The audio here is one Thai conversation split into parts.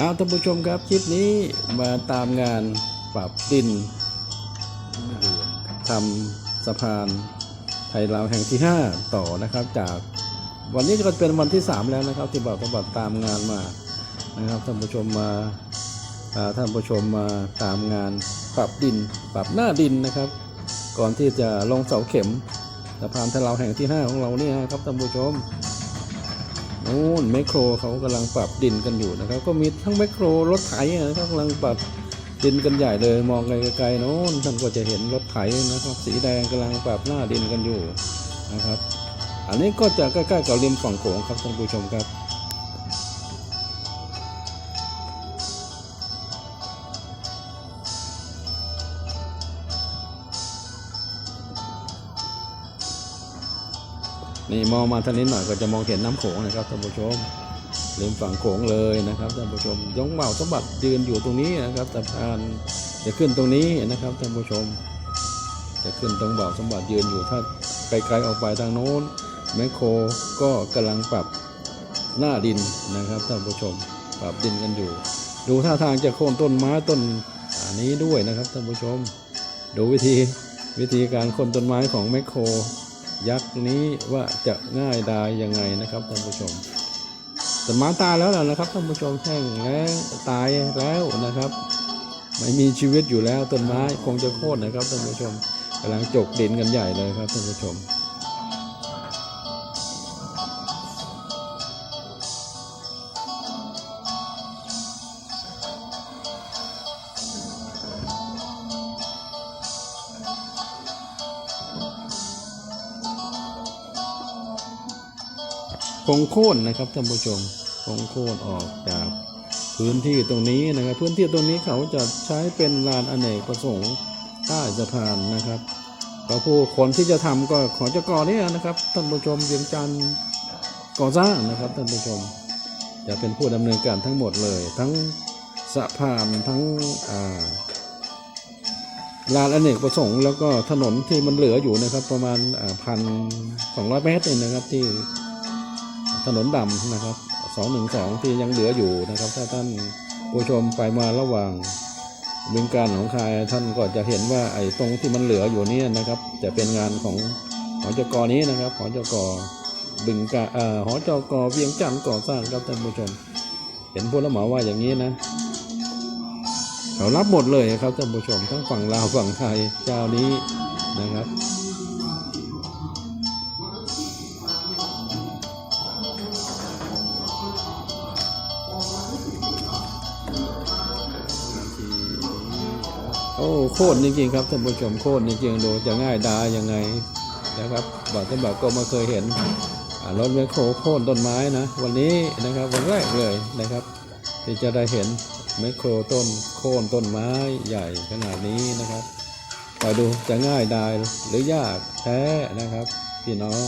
ครับท่านผู้ชมครับคลิปนี้มาตามงานปรับดินทำสะพานไทยลาวแห่งที่ 5 ต่อนะครับ จากวันนี้ก็เป็นวันที่ 3 แล้วนะครับ ที่บอกตบัดตามงานมานะครับท่านผู้ชมมาพาท่านผู้ชมมาตามงานปรับดินปรับหน้าดินนะครับ ก่อนที่จะลงเสาเข็มสะพานไทยลาวแห่งที่ 5 ของเราเนี่ยครับท่านผู้ชม นู่นแมคโครเขากำลังปรับดินกันอยู่นะครับ ก็มีทั้งแมคโครรถไถนะครับกำลังปรับดินกันใหญ่เลยมองไกลๆโน้นท่านก็จะเห็นรถไถนะครับ สีแดงกำลังปรับหน้าดินกันอยู่นะครับ อันนี้ก็จะใกล้ๆกับริมฝั่งโขงครับท่านผู้ชมครับ นี่มองมาทางนี้หน่อยก็จะมองเห็นน้ำโขงนะครับท่านผู้ชมริมฝั่งโขงเลยนะครับท่านผู้ชมยงเบาสมบัติยืนอยู่ตรงนี้นะครับสะพานจะขึ้นตรงนี้นะครับท่านผู้ชม จะขึ้นตรงเบาสมบัติยืนอยู่ถ้าไกลๆออกไปทางโน้นแมคโครก็กำลังปรับหน้าดินนะครับท่านผู้ชมปรับดินกันอยู่ ดูท่าทางจะโค่นต้นไม้ต้นอันนี้ด้วยนะครับท่านผู้ชม ดูวิธีวิธีการโค่นต้นไม้ของแมคโคร ยักษ์นี้ว่าจะง่ายดายยังไงนะครับท่านผู้ชมต้นไม้ตายแล้วล่ะนะครับท่านผู้ชมแห้งแล้วตายแล้วนะครับ ไม่มีชีวิตอยู่แล้วต้นไม้คงจะโค่นนะครับท่านผู้ชมกำลังจกดินกันใหญ่เลยครับท่านผู้ชม คงโค่นนะครับท่านผู้ชมคงโค่นออกจากพื้นที่ตรงนี้นะครับ พื้นที่ตรงนี้เขาจะใช้เป็นลานอเนกประสงค์ใต้สะพานนะครับก็ผู้คนที่จะทำก็ขอจะก่อเนี่ยนะครับท่านผู้ชมเวียงจันทร์ก่อสร้างนะครับท่านผู้ชม จะเป็นผู้ดำเนินการทั้งหมดเลย ทั้งสะพานทั้งาลานอเนกประสงค์แล้วก็ถนนที่มันเหลืออยู่นะครับ ประมาณพันสองร้อยเมตรเองนะครับที่ ถนนดำนะครับ212ที่ยังเหลืออยู่นะครับ ถ้าท่านผู้ชมไปมาระหว่างบึงการหนองคายท่านก็จะเห็นว่าไอ้ตรงที่มันเหลืออยู่เนี่ยนะครับ จะเป็นงานของหอจกอนี้นะครับหอจกอบึงการเอ่อหอจกเวียงจันทร์ก่อสร้างครับท่านผู้ชม เห็นผู้รับเหมาว่าอย่างนี้นะเขารับหมดเลยครับท่านผู้ชมทั้งฝั่งลาวฝั่งไทยเจ้านี้นะครับ อ้โคตรจริงๆครับท่านผู้ชมโคตรจริงๆดูจะง่ายดายยังไงนะครับบอกท่านบอกก็มาเคยเห็นรถแมคโครโค่นต้นไม้นะ วันนี้นะครับวันแรกเลยนะครับ ที่จะได้เห็นแมคโครต้นโค่นต้นไม้ใหญ่ขนาดนี้นะครับคอยดูจะง่ายดายหรือยากแท้นะครับ พี่น้อง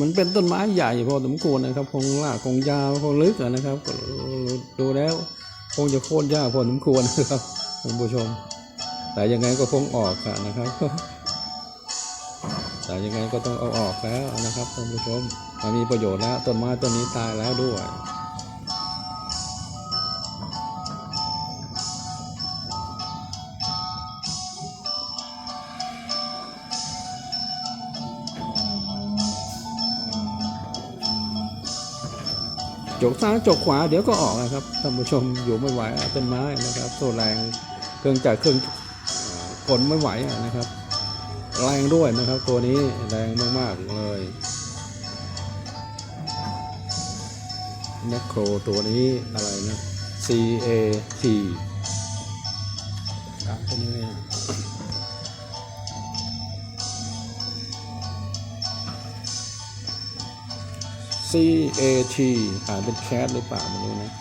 มันเป็นต้นไม้ใหญ่พอสมควรนะครับ คงลากคงยาวคงลึกนะครับดูแล้วคงจะโค่นยากพอสมควรนะครับท่านผู้ชม แต่ยังไงก็คงออกอะนะครับ แต่ยังไงก็ต้องเอาออกแล้วนะครับท่านผู้ชมมันมีประโยชน์แล้วต้นไม้ต้นนี้ตายแล้วด้วย จกซ้ายจกขวาเดี๋ยวก็ออกนะครับท่านผู้ชมอยู่ไม่ไหวอะต้นไม้นะครับโซแรงเครื่องจักรเครื่องกลไม่ไหวนะครับ แรงด้วยนะครับตัวนี้แรงมากๆเลยแมคโครตัวนี้อะไรนะ C A T ครับตัวนี้ C A T อ่านเป็นแคทหรือเปล่าไม่รู้นะ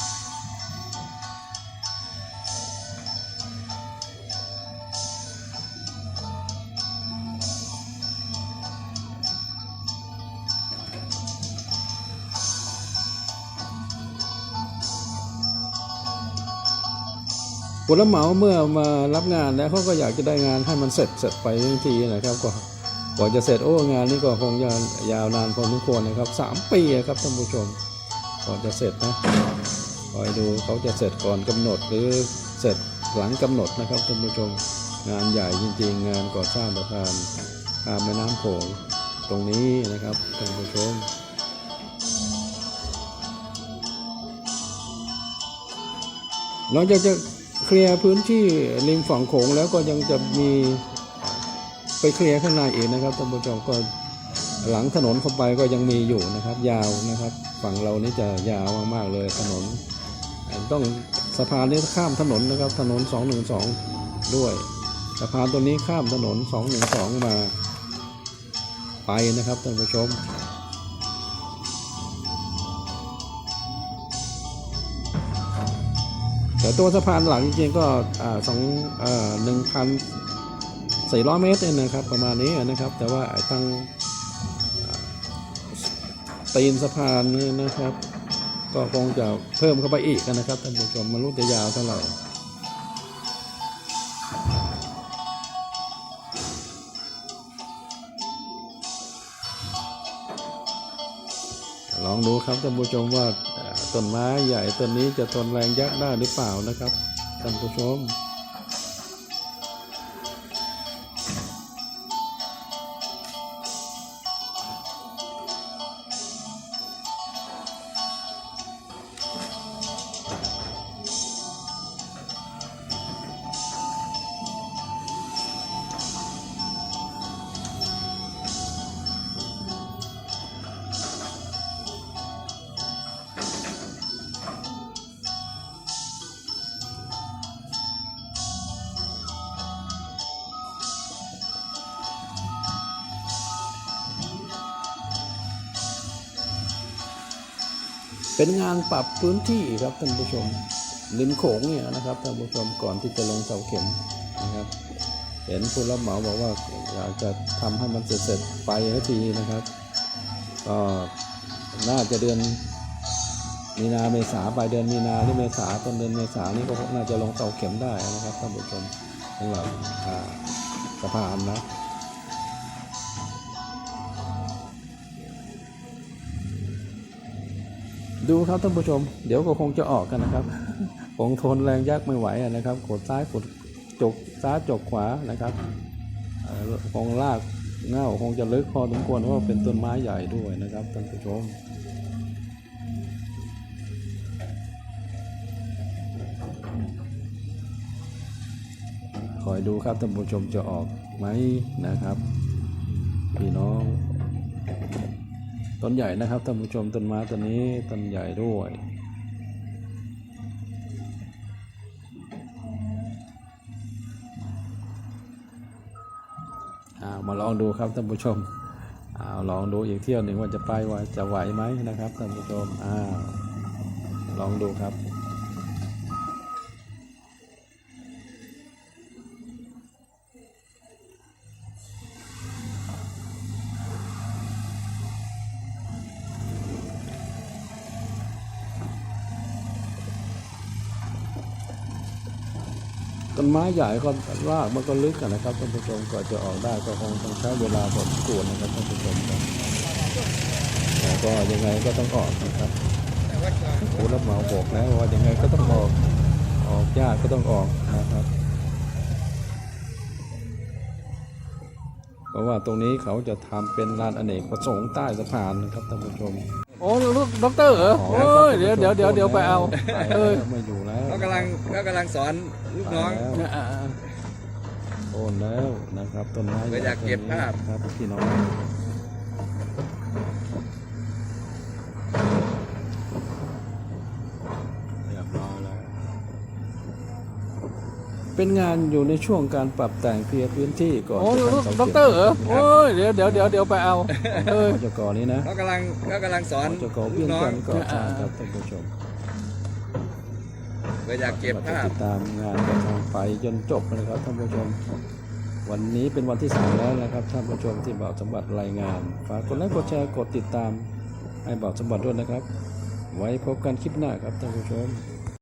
ผลเหมาเมื่อมารับงานแล้วเขาก็อยากจะได้งานให้มันเสร็จเสร็จไปทันทีนะครับก็ ว่าจะเสร็จโอ้งานนี้ก็คงจะยาวนานพอสมควรนะครับสามปีครับท่านผู้ชมก่อนจะเสร็จนะคอยดูเขาจะเสร็จก่อนกำหนดหรือเสร็จหลังกำหนดนะครับท่านผู้ชมงานใหญ่จริงๆ งานก่อสร้างสะพานข้ามแม่น้ำโขงตรงนี้นะครับท่านผู้ชมหลังจากจะเคลียร์พื้นที่ริมฝั่งโขงแล้วก็ยังจะมี ไปเคลียร์ข้างในอีกนะครับท่านผู้ชมก็หลังถนนเข้าไปก็ยังมีอยู่นะครับ ยาวนะครับ ฝั่งเรานี่จะยาวมากๆเลยถนน ต้องสะพานนี้ข้ามถนนนะครับ ถนน 212 ด้วยสะพานตัวนี้ข้ามถนน 212 มาไปนะครับท่านผู้ชมแต่ตัวสะพานหลังจริงๆก็สองหนึ่งพัน สี่ร้อยเมตรเนี่ยนะครับประมาณนี้นะครับ แต่ว่าไอ้ตั้งตีนสะพานนี่นะครับ ก็คงจะเพิ่มเข้าไปอีกนะครับท่านผู้ชมมันรู้จะยาวเท่าไหร่ลองดูครับท่านผู้ชมว่าต้นไม้ใหญ่ต้นนี้จะทนแรงยักษ์ได้หรือเปล่านะครับท่านผู้ชม เป็นงานปรับพื้นที่ครับท่านผู้ชมริมโขงเนี่ยนะครับท่านผู้ชมก่อนที่จะลงเสาเข็มนะครับ เห็นผู้รับเหมาบอกว่าอยากจะทำให้มันเสร็จๆไปสักทีนะครับก็น่าจะเดือนมีนาเมษาปลายเดือนมีนาหรือเมษาต้นเดือนเมษานี่ก็น่าจะลงเสาเข็มได้นะครับท่านผู้ชมสำหรับสะพานนะ ดูครับท่านผู้ชม เดี๋ยวก็คงจะออกกันนะครับคงทนแรงยักไม่ไหวอะนะครับกดซ้ายกดจกซ้ายจกขวานะครับเอ่อคงลากเง่าคงจะลึกพอสมควรเพราะเป็นต้นไม้ใหญ่ด้วยนะครับท่านผู้ชมคอยดูครับท่านผู้ชมจะออกไหมนะครับ พี่น้อง ต้นใหญ่นะครับท่านผู้ชมต้นไม้ต้นนี้ต้นใหญ่ด้วยามาลองดูครับท่านผู้ชมอาลองดูอีกเที่ยวหนึ่งว่าจะไปว่าจะไหวไหมนะครับท่านผู้ชมอาลองดูครับ ต้นไม้ใหญ่ก็รากมันก็ลึกนะครับท่านผู้ชมกว่าจะออกได้ก็คงต้องใช้เวลาพอสมควรนะครับท่านผู้ชมครับแต่ก็ยังไงก็ต้องออกนะครับผู้รับเหมาบอกแล้วว่ายังไงก็ต้องออกออกยากก็ต้องออกนะครับ เพราะว่าตรงนี้เขาจะทำเป็นลานอเนกประสงค์ใต้สะพานนะครับท่านผู้ชม โอ้ลูกด็อกเตอร์เหรอโอ้ยเดี๋ยวเดี๋ยวเดี๋ยวเดี๋ยวไปเอาเออไม่อยู่แล้วเขากำลังเขากำลังสอนลูกน้องไปแล้วอ่าโอนแล้วนะครับต้นไม้เพื่ออยากเก็บภาพครับพี่น้อง เป็นงานอยู่ในช่วงการปรับแต่งเคลียร์พื้นที่ก่อนโอ้ยจะลูกทำสาด็อกเตอร์เหรอโอ้ยเดี๋ยวเดี๋ยวเดี๋ยวเดี๋ยวไปเอาเออเจ้าก่อนี้นะเขากำลังเขากำลังสอนเจ้าก่อลูเพียกงน้อกังนก่อสร้างครับท่านผู้ชมเพื่ออยากเก็บเราจะภาพติดตามงานกระทางไปจนจบนะครับท่านผู้ชม วันนี้เป็นวันที่สามแล้วนะครับท่านผู้ชมที่บ่าวสมบัติรายงานฝากกดไลค์กดแชร์กดติดตามให้บ่าวสมบัติด้วยนะครับ ไว้พบกันคลิปหน้าครับท่านผู้ชม